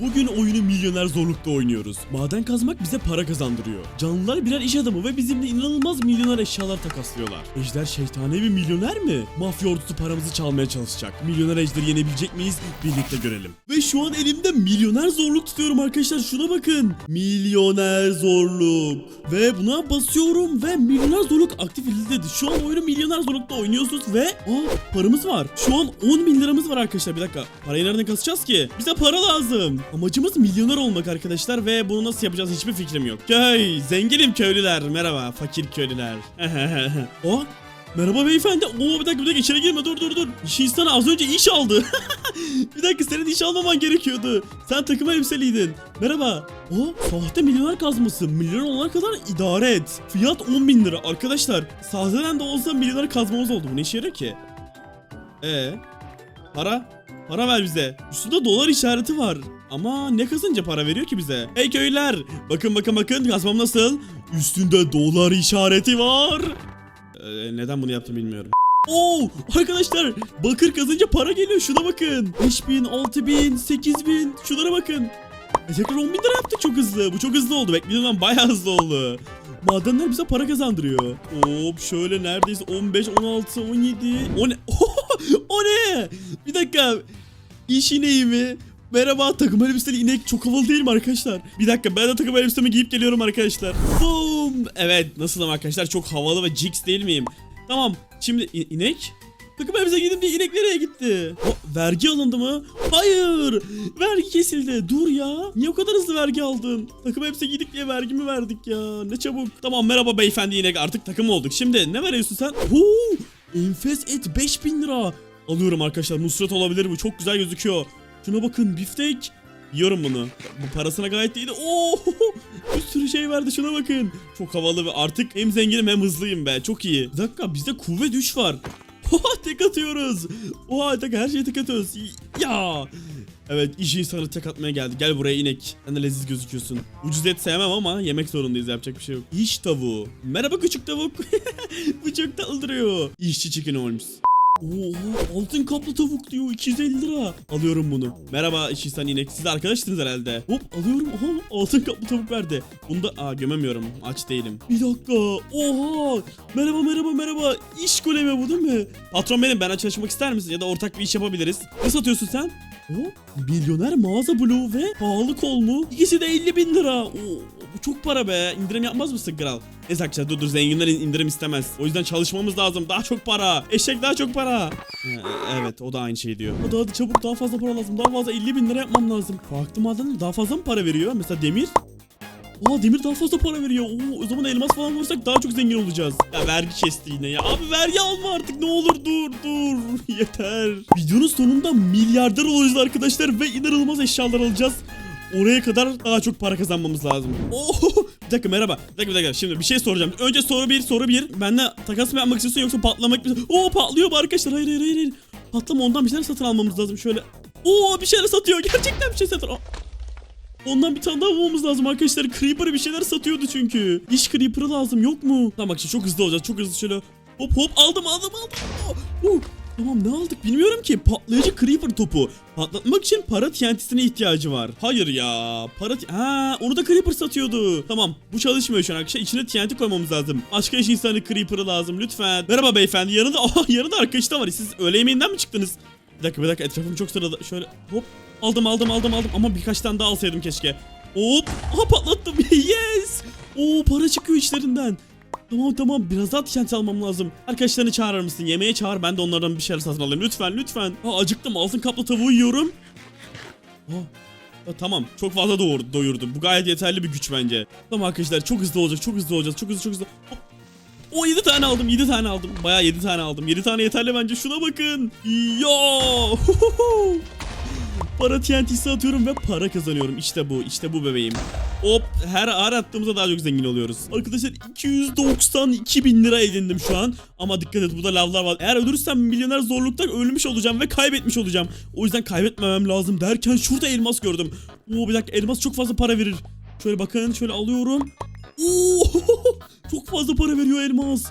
Bugün oyunu milyoner zorlukta oynuyoruz. Maden kazmak bize para kazandırıyor. Canlılar birer iş adamı ve bizimle inanılmaz milyoner eşyalar takaslıyorlar. Ejder şeytani bir milyoner mi? Mafya ordusu paramızı çalmaya çalışacak. Milyoner ejderi yenebilecek miyiz? Birlikte görelim. Ve şu an elimde milyoner zorluk tutuyorum arkadaşlar. Şuna bakın. Milyoner zorluk. Ve buna basıyorum ve milyoner zorluk aktif edildi. Şu an oyunu milyoner zorlukta oynuyorsunuz ve aa, paramız var. Şu an 10 bin liramız var arkadaşlar. Bir dakika. Parayı nereden kasacağız ki? Bize para lazım. Amacımız milyoner olmak arkadaşlar ve bunu nasıl yapacağız hiçbir fikrim yok. Köy, zenginim köylüler. Merhaba, fakir köylüler. o Merhaba beyefendi. Oo bir dakika bir dakika içeri girme dur dur dur. İş az önce iş aldı. bir dakika senin iş almaman gerekiyordu. Sen takım elbiseliydin. Merhaba. O sahte milyoner kazması. Milyoner olana kadar idare et. Fiyat 10 bin lira. Arkadaşlar sahiden de olsa milyoner kazmamız oldu. Bu ne işe yarıyor ki? Ee, para? Para ver bize. Üstünde dolar işareti var. Ama ne kazınca para veriyor ki bize? Hey köylüler! Bakın bakın bakın kazmam nasıl? Üstünde dolar işareti var. Ee, neden bunu yaptım bilmiyorum. Oo arkadaşlar bakır kazınca para geliyor şuna bakın. 5000, 6000, 8000 şunlara bakın. E, tekrar 10 bin lira yaptık çok hızlı. Bu çok hızlı oldu. Beklediğimden bayağı hızlı oldu. Madenler bize para kazandırıyor. Hop şöyle neredeyse 15, 16, 17. O ne? o ne? Bir dakika. İş ineği mi? Merhaba takım elbiseli inek çok havalı değil mi arkadaşlar? Bir dakika ben de takım elbisemi giyip geliyorum arkadaşlar. Boom. Evet nasılım arkadaşlar çok havalı ve jigs değil miyim? Tamam şimdi i- inek? Takım elbise giydim diye inek nereye gitti? O, vergi alındı mı? Hayır. Vergi kesildi. Dur ya. Niye o kadar hızlı vergi aldın? Takım elbise giydik diye vergi mi verdik ya? Ne çabuk. Tamam merhaba beyefendi inek artık takım olduk. Şimdi ne veriyorsun sen? Huu, enfes et 5000 lira. Alıyorum arkadaşlar. Nusret olabilir bu. Çok güzel gözüküyor. Şuna bakın biftek. Yiyorum bunu. Bu parasına gayet iyiydi. Oo! Bir sürü şey verdi şuna bakın. Çok havalı ve artık hem zenginim hem hızlıyım be. Çok iyi. Bir dakika bizde kuvvet 3 var. Oha tek atıyoruz. Oha tek her şeye tek atıyoruz. Ya. Evet iş insanı tek atmaya geldi. Gel buraya inek. Sen de leziz gözüküyorsun. Ucuz et sevmem ama yemek zorundayız yapacak bir şey yok. İş tavuğu. Merhaba küçük tavuk. Tatlı duruyor. İşçi chicken olmuş. Oha altın kaplı tavuk diyor 250 lira. Alıyorum bunu. Merhaba iş insan inek. Siz arkadaşsınız herhalde. Hop alıyorum. Oha altın kaplı tavuk verdi. Bunu da aa gömemiyorum. Aç değilim. Bir dakika. Oha. Merhaba merhaba merhaba. İş golemi bu değil mi? Patron benim. Ben çalışmak ister misin? Ya da ortak bir iş yapabiliriz. Ne satıyorsun sen? O milyoner mağaza bloğu ve pahalı kol mu? İkisi de 50 bin lira. Oo, bu çok para be. İndirim yapmaz mısın kral? Neyse arkadaşlar dur dur zenginler in- indirim istemez. O yüzden çalışmamız lazım. Daha çok para. Eşek daha çok para. Evet o da aynı şey diyor. Hadi hadi çabuk daha fazla para lazım. Daha fazla 50 bin lira yapmam lazım. Farklı madenler daha fazla mı para veriyor? Mesela demir. Aa demir daha fazla para veriyor. Oo, o zaman elmas falan vursak daha çok zengin olacağız. Ya vergi kesti yine ya. Abi vergi alma artık ne olur dur dur. Yeter. Videonun sonunda milyarder olacağız arkadaşlar ve inanılmaz eşyalar alacağız. Oraya kadar daha çok para kazanmamız lazım. Oo, bir dakika merhaba. Bir dakika bir dakika. Şimdi bir şey soracağım. Önce soru bir soru bir. Benle takas mı yapmak istiyorsun yoksa patlamak mı? Oo patlıyor bu arkadaşlar. Hayır hayır hayır. hayır. Patlama ondan bir şeyler satın almamız lazım. Şöyle. Oo bir şeyler satıyor. Gerçekten bir şey satıyor. Aa, Ondan bir tane daha bulmamız lazım arkadaşlar. Creeper bir şeyler satıyordu çünkü. İş Creeper'ı lazım yok mu? Tamam bak şimdi çok hızlı olacağız. Çok hızlı şöyle. Hop hop aldım aldım aldım. Oh, uh, Tamam ne aldık bilmiyorum ki. Patlayıcı Creeper topu. Patlatmak için para TNT'sine ihtiyacı var. Hayır ya. Para Ha onu da Creeper satıyordu. Tamam bu çalışmıyor şu an arkadaşlar. İçine TNT koymamız lazım. Başka iş insanı Creeper'ı lazım lütfen. Merhaba beyefendi. Yanında Aha yanında arkadaşı da var. Siz öğle yemeğinden mi çıktınız? Bir dakika bir dakika etrafım çok sırada. Şöyle hop aldım aldım aldım aldım ama birkaç tane daha alsaydım keşke. Hop aha patlattım yes. Oo para çıkıyor içlerinden. Tamam tamam biraz daha TNT almam lazım. Arkadaşlarını çağırır mısın? Yemeğe çağır ben de onlardan bir şeyler satın alayım. Lütfen lütfen. Ha, acıktım altın kaplı tavuğu yiyorum. Ha, ha, tamam çok fazla doğur, doyurdum. Bu gayet yeterli bir güç bence. Tamam arkadaşlar çok hızlı olacak çok hızlı olacağız. Çok hızlı çok hızlı. O 7 tane aldım 7 tane aldım. Bayağı 7 tane aldım. 7 tane yeterli bence. Şuna bakın. Yo! Para TNT'si atıyorum ve para kazanıyorum. İşte bu, işte bu bebeğim. Hop, her her attığımızda daha çok zengin oluyoruz. Arkadaşlar 292 bin lira edindim şu an. Ama dikkat et burada lavlar var. Eğer ölürsem milyoner zorluktan ölmüş olacağım ve kaybetmiş olacağım. O yüzden kaybetmemem lazım derken şurada elmas gördüm. Oo bir dakika elmas çok fazla para verir. Şöyle bakın şöyle alıyorum. Oo çok fazla para veriyor elmas.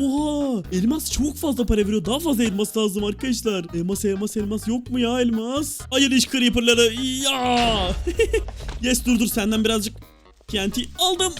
Oha elmas çok fazla para veriyor. Daha fazla elmas lazım arkadaşlar. Elmas elmas elmas yok mu ya elmas? Hayır iş creeperları. Ya. yes dur dur senden birazcık TNT aldım.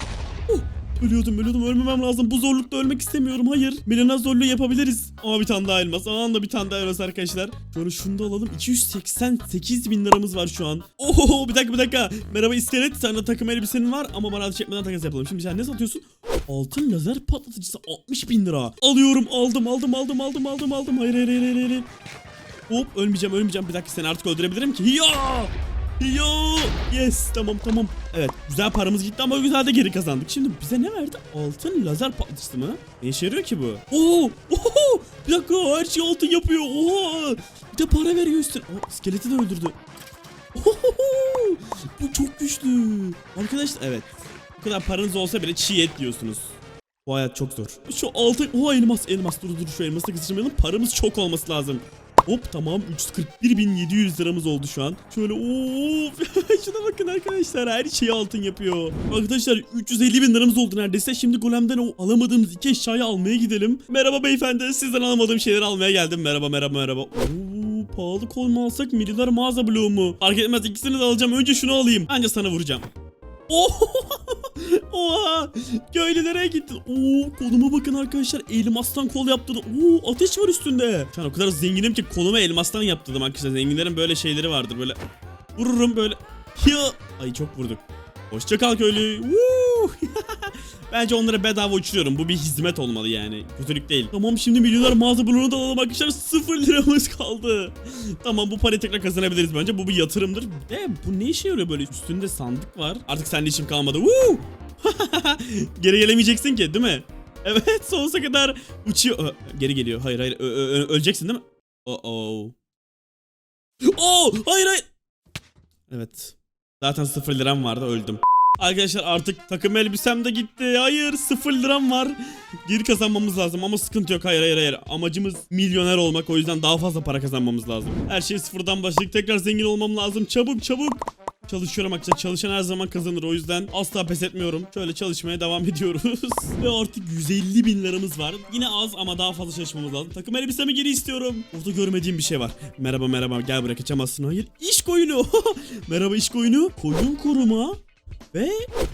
Ölüyordum ölüyordum ölmemem lazım. Bu zorlukta ölmek istemiyorum. Hayır. Milyoner zorluğu yapabiliriz. Ama bir tane daha elmas. Aa da bir tane daha elmas arkadaşlar. Şöyle şunu da alalım. 288 bin liramız var şu an. Oho bir dakika bir dakika. Merhaba iskelet. Sen de takım elbisenin var ama bana ateş etmeden takas yapalım. Şimdi sen ne satıyorsun? Altın lazer patlatıcısı 60 bin lira. Alıyorum aldım aldım aldım aldım aldım aldım. Hayır hayır hayır hayır. hayır. Hop ölmeyeceğim ölmeyeceğim. Bir dakika seni artık öldürebilirim ki. Ya! Yo! Yes tamam tamam. Evet güzel paramız gitti ama güzel de geri kazandık. Şimdi bize ne verdi? Altın lazer patlatıcısı mı? Ne işe yarıyor ki bu? Oo! Oho! Bir dakika her şey altın yapıyor. Oha! Bir de para veriyor üstüne. Oh, iskeleti de öldürdü. Ohoho! Bu çok güçlü. Arkadaşlar evet. Bu kadar paranız olsa bile çiğ et diyorsunuz. Bu hayat çok zor. Şu altın... Oha elmas elmas dur dur şu elması da kısırmayalım. Paramız çok olması lazım. Hop tamam 341.700 liramız oldu şu an. Şöyle of şuna bakın arkadaşlar her şeyi altın yapıyor. Arkadaşlar 350 bin liramız oldu neredeyse. Şimdi golemden o alamadığımız iki eşyayı almaya gidelim. Merhaba beyefendi sizden alamadığım şeyleri almaya geldim. Merhaba merhaba merhaba. Oo, pahalı kol mu alsak milyoner mağaza bloğu mu? Fark etmez ikisini de alacağım. Önce şunu alayım. Anca sana vuracağım. Oha! Oha! Köylü nereye gittin? Oo koluma bakın arkadaşlar. Elmastan kol yaptırdım. Oo ateş var üstünde. Şu an o kadar zenginim ki kolumu elmastan yaptırdım arkadaşlar. Zenginlerin böyle şeyleri vardır böyle. Vururum böyle. Ya! Ay çok vurduk. Hoşça kal köylü. Bence onlara bedava uçuruyorum. Bu bir hizmet olmalı yani. Kötülük değil. Tamam şimdi milyoner mağaza bloğunu da alalım arkadaşlar. Sıfır liramız kaldı. tamam bu parayı tekrar kazanabiliriz bence. Bu bir yatırımdır. De bu ne işe yarıyor böyle? Üstünde sandık var. Artık sende işim kalmadı. Woo! Geri gelemeyeceksin ki değil mi? Evet sonsuza kadar uçuyor. Geri geliyor. Hayır hayır. Ö- öleceksin değil mi? Oh oh. Oh hayır hayır. Evet. Zaten sıfır liram vardı öldüm. Arkadaşlar artık takım elbisem de gitti. Hayır sıfır liram var. Geri kazanmamız lazım ama sıkıntı yok. Hayır hayır hayır. Amacımız milyoner olmak. O yüzden daha fazla para kazanmamız lazım. Her şey sıfırdan başlayıp tekrar zengin olmam lazım. Çabuk çabuk. Çalışıyorum arkadaşlar. Çalışan her zaman kazanır. O yüzden asla pes etmiyorum. Şöyle çalışmaya devam ediyoruz. Ve artık 150 bin liramız var. Yine az ama daha fazla çalışmamız lazım. Takım elbisemi geri istiyorum. Orada görmediğim bir şey var. Merhaba merhaba. Gel buraya kaçamazsın. Hayır. İş koyunu. merhaba iş koyunu. Koyun koruma. Ve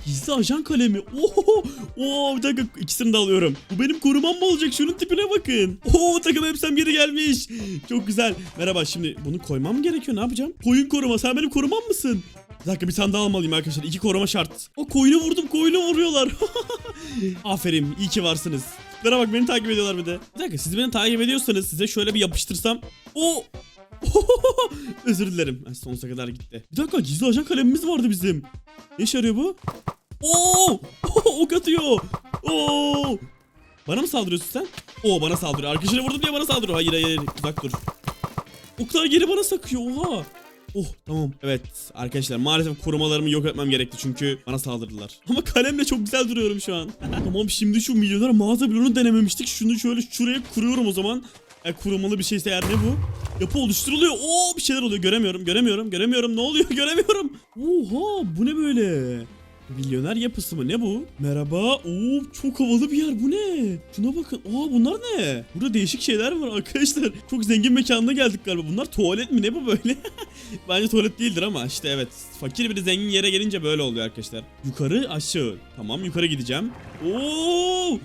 gizli ajan kalemi. Oho! Oo bir dakika ikisini de alıyorum. Bu benim korumam mı olacak? Şunun tipine bakın. Oo takım elbisem geri gelmiş. Çok güzel. Merhaba şimdi bunu koymam mı gerekiyor? Ne yapacağım? Koyun koruma. Sen benim korumam mısın? Bir dakika bir tane daha almalıyım arkadaşlar. İki koruma şart. O koyunu vurdum. Koyunu vuruyorlar. Aferin. iyi ki varsınız. Bana bak beni takip ediyorlar bir de. Bir dakika siz beni takip ediyorsanız size şöyle bir yapıştırsam. O Özür dilerim. Sonsuza kadar gitti. Bir dakika gizli ajan kalemimiz vardı bizim. Ne işe yarıyor bu? Oo! ok atıyor. Oo! Bana mı saldırıyorsun sen? Oo bana saldırıyor. Arkadaşını vurdum diye bana saldırıyor. Hayır hayır. Uzak dur. Oklar geri bana sakıyor. Oha. Oh tamam. Evet arkadaşlar maalesef korumalarımı yok etmem gerekti çünkü bana saldırdılar. Ama kalemle çok güzel duruyorum şu an. tamam şimdi şu milyoner mağaza bloğunu denememiştik. Şunu şöyle şuraya kuruyorum o zaman. E, kurumalı bir şeyse eğer ne bu? Yapı oluşturuluyor. Oo bir şeyler oluyor. Göremiyorum, göremiyorum, göremiyorum. Ne oluyor? Göremiyorum. Oha bu ne böyle? Milyoner yapısı mı? Ne bu? Merhaba. Oo çok havalı bir yer. Bu ne? Şuna bakın. Aa bunlar ne? Burada değişik şeyler var arkadaşlar. Çok zengin mekanına geldik galiba. Bunlar tuvalet mi? Ne bu böyle? Bence tuvalet değildir ama işte evet. Fakir bir zengin yere gelince böyle oluyor arkadaşlar. Yukarı aşağı. Tamam yukarı gideceğim. Oo!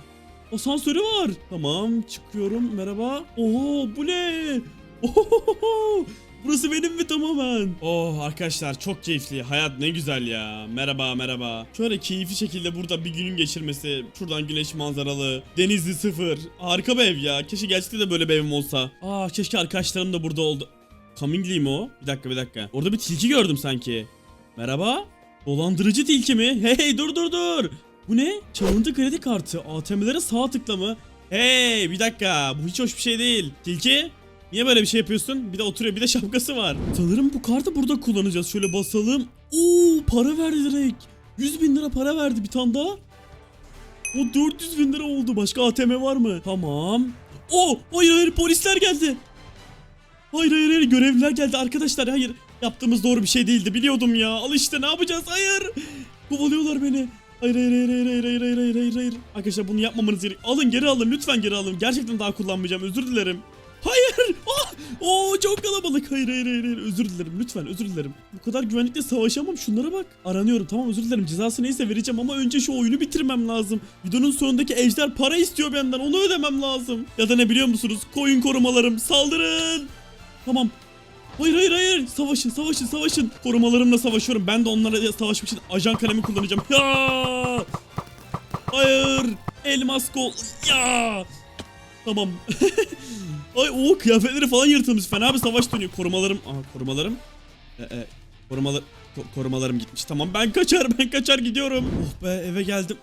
Asansörü var. Tamam çıkıyorum. Merhaba. Oo bu ne? Ohohoho! Burası benim mi tamamen? Oh arkadaşlar çok keyifli. Hayat ne güzel ya. Merhaba merhaba. Şöyle keyifli şekilde burada bir günün geçirmesi. Şuradan güneş manzaralı. Denizli sıfır. Harika bir ev ya. Keşke gerçekten de böyle bir evim olsa. Aa keşke arkadaşlarım da burada oldu. Comingly mi o? Bir dakika bir dakika. Orada bir tilki gördüm sanki. Merhaba. Dolandırıcı tilki mi? Hey dur dur dur. Bu ne? Çalıntı kredi kartı. ATM'lere sağ tıkla mı? Hey bir dakika. Bu hiç hoş bir şey değil. Tilki? Niye böyle bir şey yapıyorsun? Bir de oturuyor bir de şapkası var. Sanırım bu kartı burada kullanacağız. Şöyle basalım. Oo para verdi direkt. 100 bin lira para verdi bir tane daha. O 400 bin lira oldu. Başka ATM var mı? Tamam. O hayır hayır polisler geldi. Hayır hayır hayır görevliler geldi arkadaşlar hayır. Yaptığımız doğru bir şey değildi biliyordum ya. Al işte ne yapacağız hayır. Kovalıyorlar beni. Hayır hayır hayır hayır hayır hayır hayır hayır hayır. Arkadaşlar bunu yapmamanız gerek. Alın geri alın lütfen geri alın. Gerçekten daha kullanmayacağım özür dilerim. Hayır! Ah! Oo çok kalabalık. Hayır hayır hayır hayır. Özür dilerim lütfen özür dilerim. Bu kadar güvenlikle savaşamam. Şunlara bak. Aranıyorum tamam özür dilerim. Cezası neyse vereceğim ama önce şu oyunu bitirmem lazım. Videonun sonundaki ejder para istiyor benden. Onu ödemem lazım. Ya da ne biliyor musunuz? Koyun korumalarım saldırın. Tamam. Hayır hayır hayır. Savaşın savaşın savaşın. Korumalarımla savaşıyorum. Ben de onlara savaşmak için ajan kalemi kullanacağım. Ya! Hayır. Elmas kol. Ya! Tamam. Ay o kıyafetleri falan yırtılmış. Fena bir savaş dönüyor. Korumalarım. Aha korumalarım. Ee, e, korumalar ko- korumalarım gitmiş. Tamam ben kaçar ben kaçar gidiyorum. Oh be eve geldim.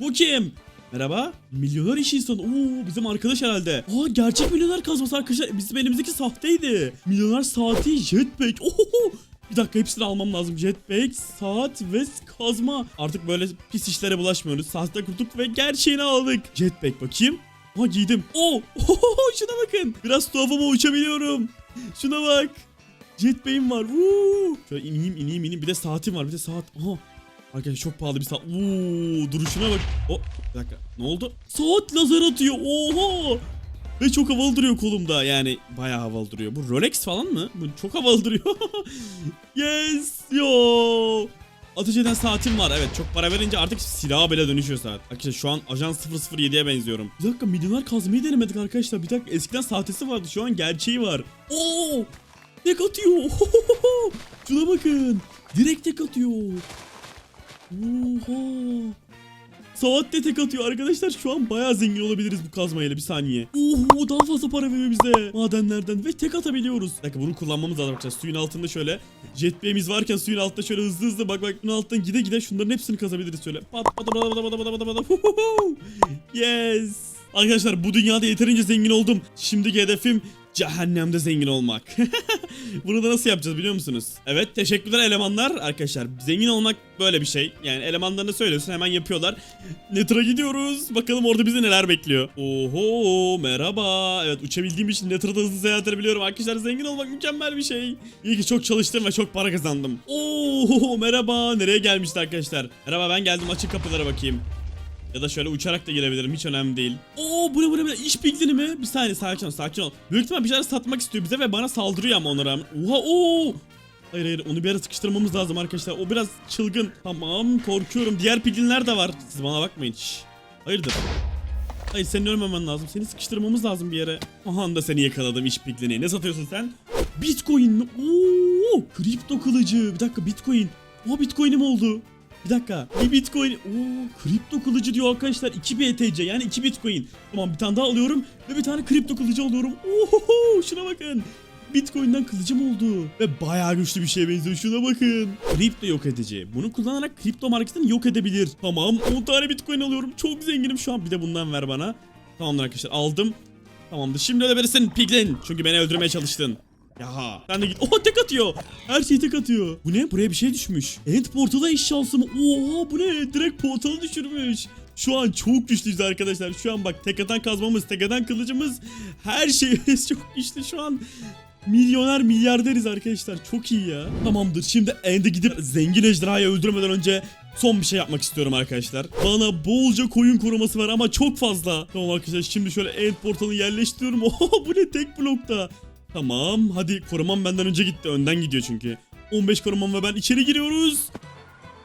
Bu kim? Merhaba. Milyoner iş insanı. Oo bizim arkadaş herhalde. Aa gerçek milyoner kazması arkadaşlar. Bizim elimizdeki sahteydi. Milyoner saati jetpack. Oho. Bir dakika hepsini almam lazım. Jetpack, saat ve kazma. Artık böyle pis işlere bulaşmıyoruz. Saatte kurtulduk ve gerçeğini aldık. Jetpack bakayım. Ha giydim. Oo. Ohoho, şuna bakın. Biraz tuhaf ama uçabiliyorum. Şuna bak. Jetpack'im var. Woo. Şöyle ineyim ineyim ineyim. Bir de saatim var. Bir de saat. Aha. Arkadaşlar çok pahalı bir saat. Oo, duruşuna bak. Oh, bir dakika. Ne oldu? Saat lazer atıyor. Oha. Ve çok havalı duruyor kolumda. Yani bayağı havalı duruyor. Bu Rolex falan mı? Bu çok havalı duruyor. yes. Yo. Ateş eden saatim var. Evet çok para verince artık silaha bile dönüşüyor saat. Arkadaşlar şu an Ajan 007'ye benziyorum. Bir dakika milyoner kazmayı denemedik arkadaşlar. Bir dakika eskiden sahtesi vardı. Şu an gerçeği var. Oo! Tek atıyor. Şuna bakın. Direkt tek atıyor. Oha. Saat de tek atıyor arkadaşlar. Şu an bayağı zengin olabiliriz bu kazmayla bir saniye. Oho daha fazla para veriyor bize. Madenlerden ve tek atabiliyoruz. Bir dakika bunu kullanmamız lazım arkadaşlar. Suyun altında şöyle jetbay'imiz varken suyun altında şöyle hızlı hızlı bak bak bunun altından gide gide şunların hepsini kazabiliriz şöyle. Yes. Arkadaşlar bu dünyada yeterince zengin oldum. Şimdiki hedefim cehennemde zengin olmak. Bunu da nasıl yapacağız biliyor musunuz? Evet teşekkürler elemanlar. Arkadaşlar zengin olmak böyle bir şey. Yani elemanlarına söylüyorsun hemen yapıyorlar. Nether'a gidiyoruz. Bakalım orada bizi neler bekliyor. Oho merhaba. Evet uçabildiğim için Nether'da hızlı seyahat edebiliyorum. Arkadaşlar zengin olmak mükemmel bir şey. İyi ki çok çalıştım ve çok para kazandım. Oo merhaba. Nereye gelmişti arkadaşlar? Merhaba ben geldim açık kapılara bakayım. Ya da şöyle uçarak da girebilirim hiç önemli değil. Oo bu ne bu ne iş piglini mi? Bir saniye sakin ol sakin ol. Büyük ihtimal bir şeyler satmak istiyor bize ve bana saldırıyor ama ona rağmen. Oha oo. Hayır hayır onu bir ara sıkıştırmamız lazım arkadaşlar. O biraz çılgın. Tamam korkuyorum. Diğer piglinler de var. Siz bana bakmayın. Şş. Hayırdır? Hayır senin ölmemen lazım. Seni sıkıştırmamız lazım bir yere. Aha da seni yakaladım iş piglini. Ne satıyorsun sen? Bitcoin mi? Oo! Kripto kılıcı. Bir dakika bitcoin. O bitcoin'im oldu. Bir dakika. Bir bitcoin. Oo, kripto kılıcı diyor arkadaşlar. 2 BTC yani 2 bitcoin. Tamam bir tane daha alıyorum ve bir tane kripto kılıcı alıyorum. Oho şuna bakın. Bitcoin'den kılıcım oldu. Ve bayağı güçlü bir şeye benziyor. Şuna bakın. Kripto yok edici. Bunu kullanarak kripto marketini yok edebilir. Tamam 10 tane bitcoin alıyorum. Çok zenginim şu an. Bir de bundan ver bana. Tamamdır arkadaşlar aldım. Tamamdır. Şimdi ödebilirsin piglin. Çünkü beni öldürmeye çalıştın. Yaha. Sen de git. Oha tek atıyor. Her şey tek atıyor. Bu ne? Buraya bir şey düşmüş. End portala iş şansı mı? Oha bu ne? Direkt portalı düşürmüş. Şu an çok güçlüyüz arkadaşlar. Şu an bak tek atan kazmamız, tek atan kılıcımız. Her şeyimiz çok güçlü şu an. Milyoner milyarderiz arkadaşlar. Çok iyi ya. Tamamdır. Şimdi End'e gidip zengin ejderhayı öldürmeden önce son bir şey yapmak istiyorum arkadaşlar. Bana bolca koyun koruması var ama çok fazla. Tamam arkadaşlar şimdi şöyle End portalı yerleştiriyorum. Oha bu ne tek blokta. Tamam hadi korumam benden önce gitti. Önden gidiyor çünkü. 15 korumam ve ben içeri giriyoruz.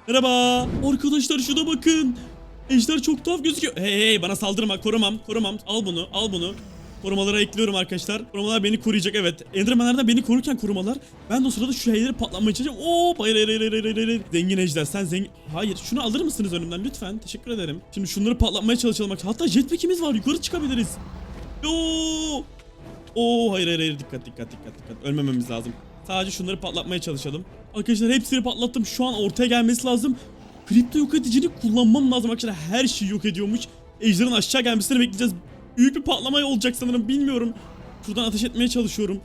Merhaba. Arkadaşlar şuna bakın. Ejder çok tuhaf gözüküyor. Hey hey bana saldırma korumam korumam. Al bunu al bunu. Korumalara ekliyorum arkadaşlar. Korumalar beni koruyacak evet. Endermanlerden beni korurken korumalar. Ben de o sırada şu şeyleri patlatmaya çalışacağım. Oo hayır hayır hayır hayır hayır hayır. Zengin ejder sen zengin. Hayır şunu alır mısınız önümden lütfen. Teşekkür ederim. Şimdi şunları patlatmaya çalışalım. Hatta jetpack'imiz var yukarı çıkabiliriz. Yoo. Oo hayır hayır hayır dikkat dikkat dikkat dikkat. Ölmememiz lazım. Sadece şunları patlatmaya çalışalım. Arkadaşlar hepsini patlattım. Şu an ortaya gelmesi lazım. Kripto yok edicini kullanmam lazım arkadaşlar. Her şeyi yok ediyormuş. Ejder'in aşağı gelmesini bekleyeceğiz. Büyük bir patlama olacak sanırım bilmiyorum. Şuradan ateş etmeye çalışıyorum.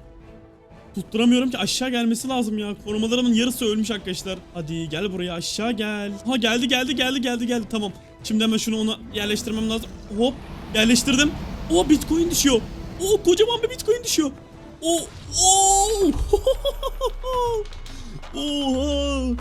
Tutturamıyorum ki aşağı gelmesi lazım ya. Korumalarımın yarısı ölmüş arkadaşlar. Hadi gel buraya aşağı gel. Ha geldi geldi geldi geldi geldi tamam. Şimdi hemen şunu ona yerleştirmem lazım. Hop yerleştirdim. O bitcoin düşüyor. O kocaman bir bitcoin düşüyor. O o Oha.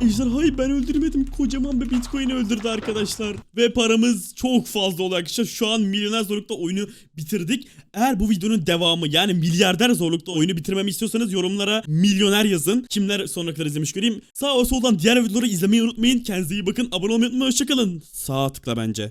Ejderhayı ben öldürmedim. Kocaman bir bitcoin öldürdü arkadaşlar. Ve paramız çok fazla oldu arkadaşlar. Şu an milyoner zorlukta oyunu bitirdik. Eğer bu videonun devamı yani milyarder zorlukta oyunu bitirmemi istiyorsanız yorumlara milyoner yazın. Kimler sonrakileri izlemiş göreyim. Sağ ve soldan diğer videoları izlemeyi unutmayın. Kendinize iyi bakın. Abone olmayı unutmayın. Hoşçakalın. Sağ tıkla bence.